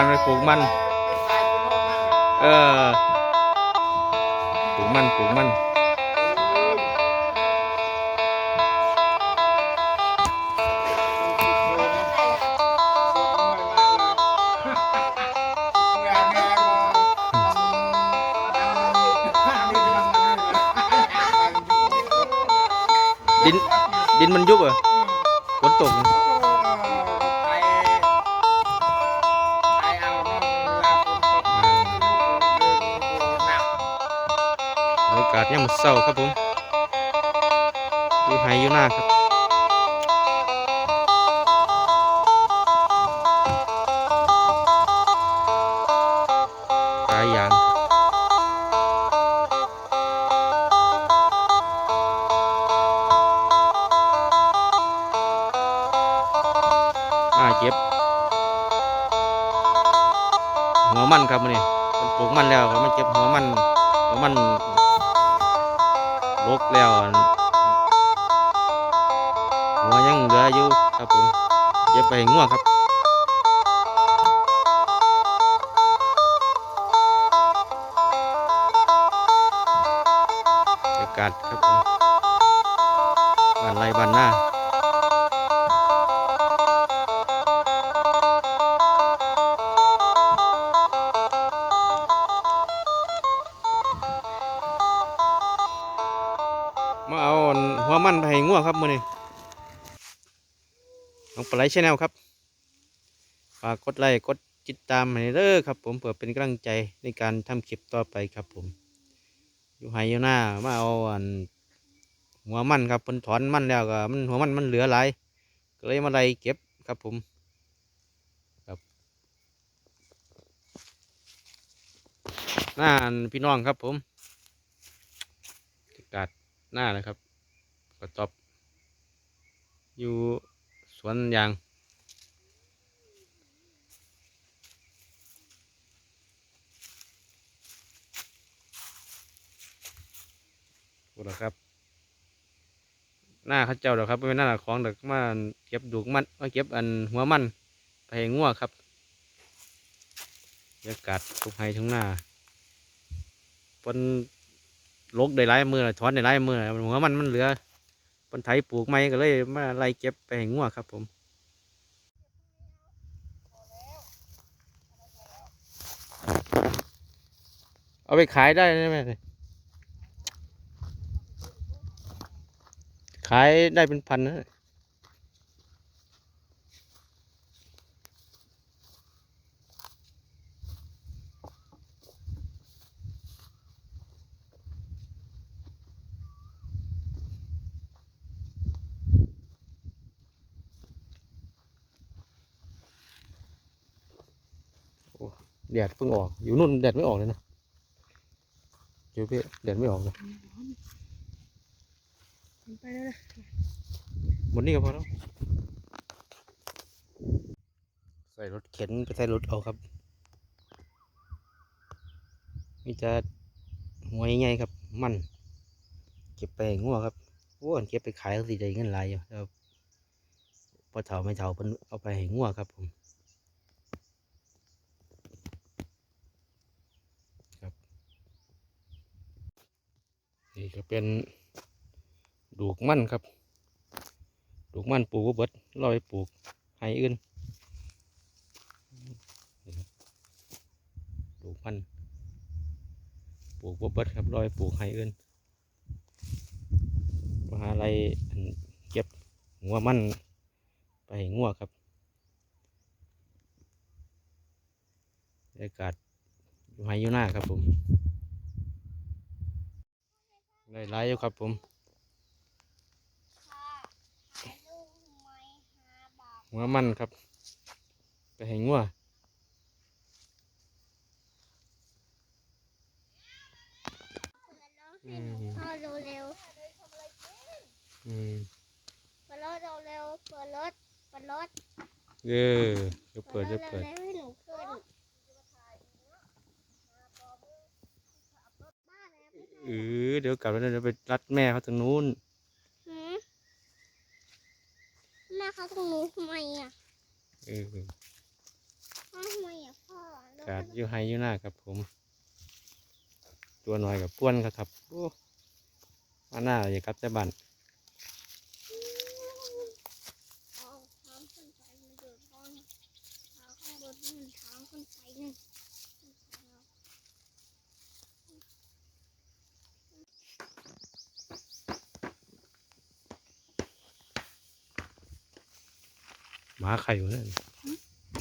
มันไปปลูกมัน เออปลูกมันปลูกมันดินดินมันยุบเหรอฝนตก บรรยากาศยังมันเศร้าครับผมอยู่ไฮอยู่หน้าครับปลายยางครับมาเก็บหัวมันครับมันนี่มันปลูกมันแล้วครับมันเก็บหัวมันหัวมัน ลกแล้วอันหัวยังเหลืออยู่ครับผมเย็บไปง่วงัวครับบรรยากาศครับผมบ้านไรบ้านหน้า ให้งัวครับมื่อนี้น้องปลาไหลชแนลครับฝากกดไลค์กดติดตามให้เด้อครับ ผมเพื่อเป็นกำลังใจในการทำคลิปต่อไปครับผม อยู่ไฮอยู่หน้ามาเอาอันหัวมันครับเพิ่นถอนมันแล้วก็มันหัวมันมันเหลือหลายก็เลยมาไล่เก็บครับผมครับหน้าพี่น้องครับผมบรรยากาศหน้านะครับก็ตอบ อยู่สวนยางพูดแล้วครับ หน้าเขาเจ้าดอกครับไม่เป็นหน้าของเดอกมาเก็บดูกมันมาเก็บอันหัวมันไปให้งัวครับบรรยากาศทุกไฮทุกหน้าปนลกได้หลายมือถอนได้หลายมือหัวมันมันเหลือ ปนไถปลูกไม้ก็เลยมาไล่เก็บไปให้งัวครับผมเอาไปขายได้ไหมขายได้เป็นพันนะ แดดเพิ่งออก อยู่นู่นแดดไม่ออกเลยนะเดี๋ยวพี่แดดไม่ออกเลยไปแล้วนะหมดนี่ก็พอแล้ว ใส่รถเข็นไปใส่รถเอาครับนี่จะหัวใหญ่ๆครับ มัน เก็บไปให้งัวครับโอ้อันเก็บไปขายก็สิได้เงินหลายอยู่แล้วพอเฒ่าไม่เฒ่าเพิ่นเอาไปให้งัวครับผมครับ นี่ก็เป็นดูกมั่นครับ ดูกมั่นปลูกบ่เบิดลอยปลูกให้อื่นดูกมั่นปลูกบ่เบิดครับลอยปลูกให้อื่นมหาลัยอันเก็บหัวมั่นไปงัวครับบรรยากาศอยู่ไฮอยู่หน้าครับผม ได้หลายอยู่ครับผมหัวมันครับ ไปให้งัวอืมพ่อเร็วเร็วอืมๆเปิดรถเร็วเร็วๆเปิดรถเปิดรถเออเดี๋ยวเปิดเดี๋ยวรถเปิด เร็วๆให้หนูขึ้นบ้านเลยนะ เออเดี๋ยวกลับแล้วเดี๋ยวไปรัดแม่เขาตรงนู้นหืมแม่เขาตรงนู้นทำไมอะเออพ่อพ่อทำไมอะพ่อแล้วกาดอยู่ไฮอยู่หน้าครับผม ตัวน้อยกับป้วนครับครับโอ้มาหน้าอย่ากลับแต่บ้าน เอาทางขึ้นไปมันเดือดร้อนทางข้างบนนี่มันทางขึ้นไปนี่ หมาไข่อยู่นั่น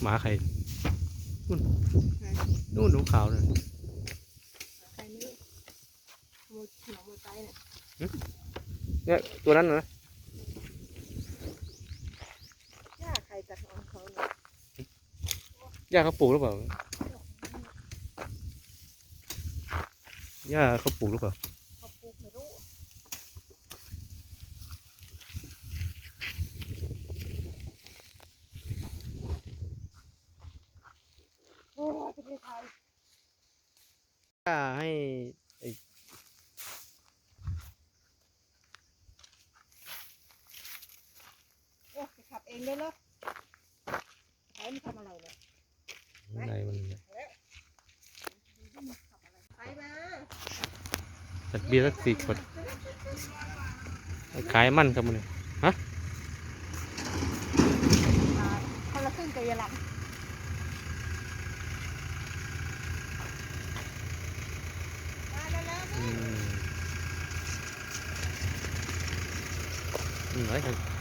หมาไข่นู่นนู่นหนูขาวนั่นใครไม่รู้ขโมยหนองมวยไปเนี่ยเนี่ยตัวนั้นนะย่าใครตัดของเขาเนี่ยย่าเขาปลูกหรือเปล่าย่าเขาปลูกหรือเปล่า เขาปลูกไม่รู้ โอ้ยประเทศไทยย่าให้ไอ้โอ้ยจะขับเองได้เหรอไอ้มันทำอะไรเนี่ยอะไรมันเนี่ยไปมาจัดเบียร์สักสี่ขวดขายมันครับมันเนี่ยคนละครึ่งกับยายหลัง มาแล้วแล้ว อื